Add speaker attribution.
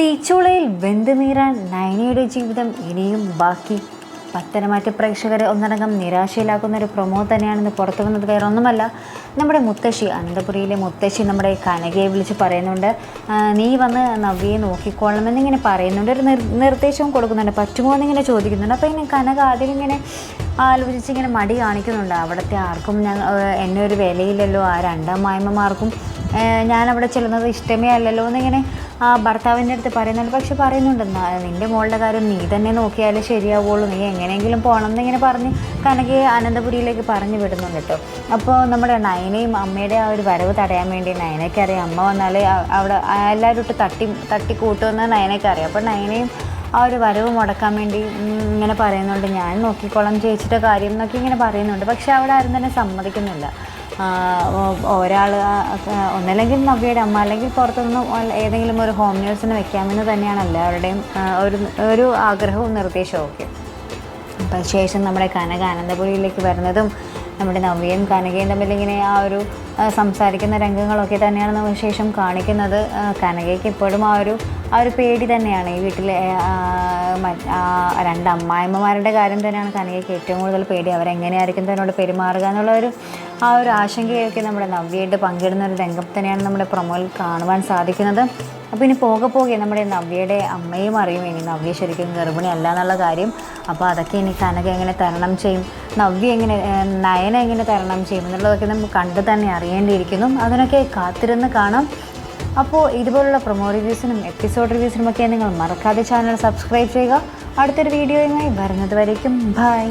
Speaker 1: തീച്ചുളയിൽ വെന്തുനീറാൻ നയനയുടെ ജീവിതം ഇനിയും ബാക്കി. പത്തനമാറ്റ പ്രേക്ഷകരെ ഒന്നടങ്കം നിരാശയിലാക്കുന്ന ഒരു പ്രൊമോ തന്നെയാണെന്ന് പുറത്തു വന്നത്. വേറെ ഒന്നുമല്ല നമ്മുടെ മുത്തശ്ശി അനന്തപുരിയിലെ മുത്തശ്ശി നമ്മുടെ കനകയെ വിളിച്ച് പറയുന്നുണ്ട്. നീ വന്ന് നവ്യയെ നോക്കിക്കോളണം എന്നിങ്ങനെ പറയുന്നുണ്ട്. ഒരു നിർ നിർദ്ദേശവും കൊടുക്കുന്നുണ്ട്. പറ്റുമോ എന്നിങ്ങനെ ചോദിക്കുന്നുണ്ട്. അപ്പോൾ ഇങ്ങനെ കനക ആദ്യം ഇങ്ങനെ ആലോചിച്ച് ഇങ്ങനെ മടി കാണിക്കുന്നുണ്ട്. അവിടുത്തെ ആർക്കും ഞാൻ എന്നെ ഒരു വിലയില്ലല്ലോ. ആ രണ്ടമ്മായിമ്മമാർക്കും മായ്മമാർക്കും ഞാനവിടെ ചെല്ലുന്നത് ഇഷ്ടമേ അല്ലല്ലോ എന്നിങ്ങനെ ഭർത്താവിന്റെ അടുത്ത് പറയുന്നുണ്ട്. പക്ഷെ പറയുന്നുണ്ട് "ന- നിന്റെ മോളുടെ കാര്യം നീ തന്നെ നോക്കിയാലേ ശരിയാവുള്ളൂ. നീ എങ്ങനെയെങ്കിലും പോകണം എന്നിങ്ങനെ പറഞ്ഞ് കനകി അനന്തപുരിയിലേക്ക് പറഞ്ഞു വിടുന്നുണ്ട് കേട്ടോ. അപ്പോൾ നമ്മുടെ നയനയും അമ്മയുടെ ആ ഒരു വരവ് തടയാൻ വേണ്ടി നയനയ്ക്ക് അറിയാം. അമ്മ വന്നാൽ അവിടെ എല്ലാവരും ഇട്ട് തട്ടി തട്ടി കൂട്ടുമെന്ന് നയനയ്ക്ക് അറിയാം. അപ്പോൾ നയനയും ആ ഒരു വരവ് മുടക്കാൻ വേണ്ടി ഇങ്ങനെ പറയുന്നുണ്ട്. ഞാൻ നോക്കിക്കോളാം ചേച്ചിയുടെ കാര്യം എന്നൊക്കെ ഇങ്ങനെ പറയുന്നുണ്ട്. പക്ഷേ അവിടെ ആരും തന്നെ സമ്മതിക്കുന്നില്ല. ഒരാൾ ഒന്നല്ലെങ്കിൽ നവ്യയുടെ അമ്മ അല്ലെങ്കിൽ പുറത്തുനിന്ന് ഏതെങ്കിലും ഒരു ഹോം നേഴ്സിന് വെക്കാമെന്ന് തന്നെയാണ് എല്ലാവരുടെയും ഒരു ഒരു ആഗ്രഹവും നിർദ്ദേശവും ഒക്കെ. അപ്പം ശേഷം നമ്മുടെ കനക അനന്തപുരിയിലേക്ക് വരുന്നതും നമ്മുടെ നവ്യയും കനകയും തമ്മിൽ ഇങ്ങനെ ആ ഒരു സംസാരിക്കുന്ന രംഗങ്ങളൊക്കെ തന്നെയാണ് നമ്മൾ ശേഷം കാണിക്കുന്നത്. കനകയ്ക്ക് ഇപ്പോഴും ആ ഒരു ആ ഒരു പേടി തന്നെയാണ്. ഈ വീട്ടിലെ രണ്ട് അമ്മായിമ്മമാരുടെ കാര്യം തന്നെയാണ് കനകയ്ക്ക് ഏറ്റവും കൂടുതൽ പേടി. അവരെങ്ങനെയായിരിക്കും തന്നോട് പെരുമാറുക എന്നുള്ള ഒരു ആ ഒരു ആശങ്കയൊക്കെ നമ്മുടെ നവ്യയായിട്ട് പങ്കിടുന്ന ഒരു രംഗം തന്നെയാണ് നമ്മുടെ പ്രൊമോയിൽ കാണുവാൻ സാധിക്കുന്നത്. അപ്പോൾ ഇനി പോകെ പോകെ നമ്മുടെ നവ്യയുടെ അമ്മയും അറിയും ഇനി നവ്യ ശരിക്കും ഗർഭിണി അല്ല എന്നുള്ള കാര്യം. അപ്പോൾ അതൊക്കെ ഇനി കനക എങ്ങനെ തരണം ചെയ്യും നവ്യ എങ്ങനെ നയന എങ്ങനെ തരണം ചെയ്യും എന്നുള്ളതൊക്കെ നമുക്ക് കണ്ടു തന്നെ അറിയേണ്ടിയിരിക്കുന്നു. അതിനൊക്കെ കാത്തിരുന്ന് കാണാം. അപ്പോൾ ഇതുപോലുള്ള പ്രൊമോ റിവ്യൂസിനും എപ്പിസോഡ് റിവ്യൂസിനും ഒക്കെ നിങ്ങൾ മറക്കാതെ ചാനൽ സബ്സ്ക്രൈബ് ചെയ്യുക. അടുത്തൊരു വീഡിയോയുമായി വരുന്നത് വരയ്ക്കും ബൈ.